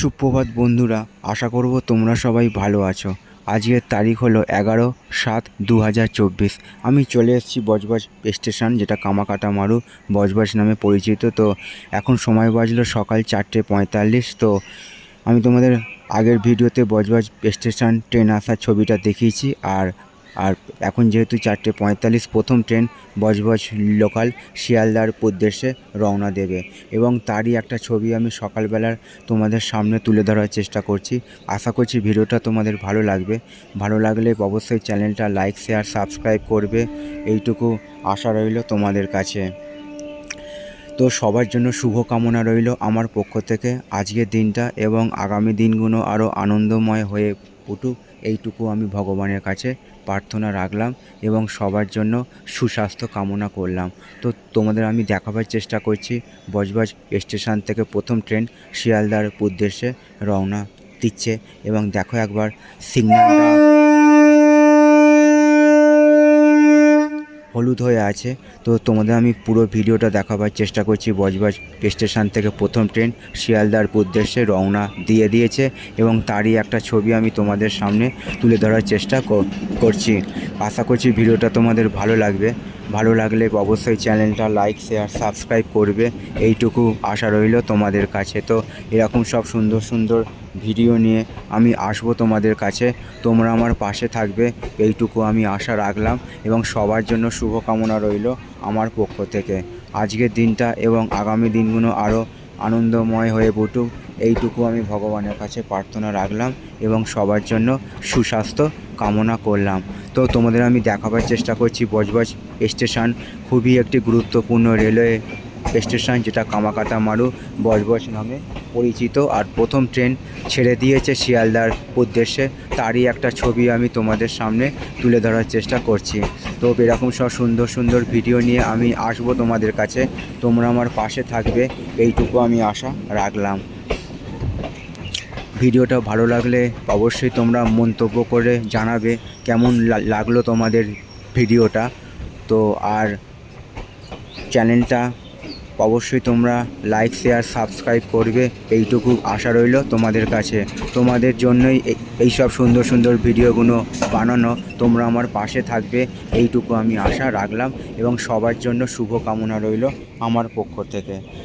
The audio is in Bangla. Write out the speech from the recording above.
সুপ্রভাত বন্ধুরা, আশা করব তোমরা সবাই ভালো আছো। আজকের তারিখ হলো এগারো সাত দু আমি চলে এসেছি বজবজ স্টেশন, যেটা কামাকাটা মারু বজবজ নামে পরিচিত। তো এখন সময় বাজলো সকাল চারটে পঁয়তাল্লিশ। তো আমি তোমাদের আগের ভিডিওতে বজবজ স্টেশন ট্রেন আসার ছবিটা দেখিয়েছি। আর আর এখন যেহেতু চারটে পঁয়তাল্লিশ, প্রথম ট্রেন বজবজ লোকাল শিয়ালদার উদ্দেশ্যে রওনা দেবে এবং তারই একটা ছবি আমি সকালবেলার তোমাদের সামনে তুলে ধরার চেষ্টা করছি। আশা করছি ভিডিওটা তোমাদের ভালো লাগবে। ভালো লাগলে অবশ্যই চ্যানেলটা লাইক, শেয়ার, সাবস্ক্রাইব করবে। এইটুকু আশা রইল তোমাদের কাছে। তো সবার জন্য শুভ কামনা রইল আমার পক্ষ থেকে। আজকের দিনটা এবং আগামী দিনগুলো আরও আনন্দময় হয়ে উঠুক, এইটুকু আমি ভগবানের কাছে। প্রার্থনা রাখলাম এবং সবার জন্য সুস্বাস্থ্য কামনা করলাম। তো তোমাদের আমি দেখাবার চেষ্টা করছি। বজবজ স্টেশন থেকে প্রথম ট্রেন শিয়ালদার উদ্দেশ্যে রওনা দিচ্ছে এবং দেখো একবার সিগন্যালটা হলুদ হয়ে আছে। তো তোমাদের আমি পুরো ভিডিওটা দেখাবার চেষ্টা করছি। বজবজ স্টেশন থেকে প্রথম ট্রেন শিয়ালদার উদ্দেশ্যে রওনা দিয়ে দিয়েছে এবং তারই একটা ছবি আমি তোমাদের সামনে তুলে ধরার চেষ্টা করছি। আশা করছি ভিডিওটা তোমাদের ভালো লাগবে। ভালো লাগলে অবশ্যই চ্যানেলটা লাইক, শেয়ার, সাবস্ক্রাইব করবে। এইটুকু আশা রইল তোমাদের কাছে। তো এরকম সব সুন্দর সুন্দর ভিডিও নিয়ে আমি আসব তোমাদের কাছে। তোমরা আমার পাশে থাকবে, এইটুকু আমি আশা রাখলাম এবং সবার জন্য শুভকামনা রইল আমার পক্ষ থেকে। আজকের দিনটা এবং আগামী দিনগুলো আরও আনন্দময় হয়ে উঠুক, এইটুকু আমি ভগবানের কাছে প্রার্থনা রাখলাম এবং সবার জন্য সুস্বাস্থ্য কামনা করলাম। তো তোমাদের আমি দেখাবার চেষ্টা করছি, বজবজ স্টেশন খুবই একটি গুরুত্বপূর্ণ রেলওয়ে স্টেশন যেটা কামাকাটা মারু বজবজ নামে। পরিচিত আর প্রথম ট্রেন ছেড়ে দিয়েছে শিয়ালদার উদ্দেশ্যে, তারই একটা ছবি আমি তোমাদের সামনে তুলে ধরার চেষ্টা করছি। তো এরকম সব সুন্দর সুন্দর ভিডিও নিয়ে আমি আসব তোমাদের কাছে। তোমরা আমার পাশে থাকবে, এইটুকু আমি আশা রাখলাম। ভিডিওটা ভালো লাগলে অবশ্যই তোমরা মন্তব্য করে জানাবে কেমন লাগল তোমাদের ভিডিওটা। তো আর চ্যানেলটা অবশ্যই তোমরা লাইক শেয়ার সাবস্ক্রাইব করবে। এইটুকু আশা রইল তোমাদের কাছে। তোমাদের জন্যই এই- সব সুন্দর সুন্দর ভিডিওগুলো বানানো। তোমরা আমার পাশে থাকবে। এইটুকু আমি আশা রাখলাম এবং সবার জন্য শুভ কামনা রইল আমার পক্ষ থেকে।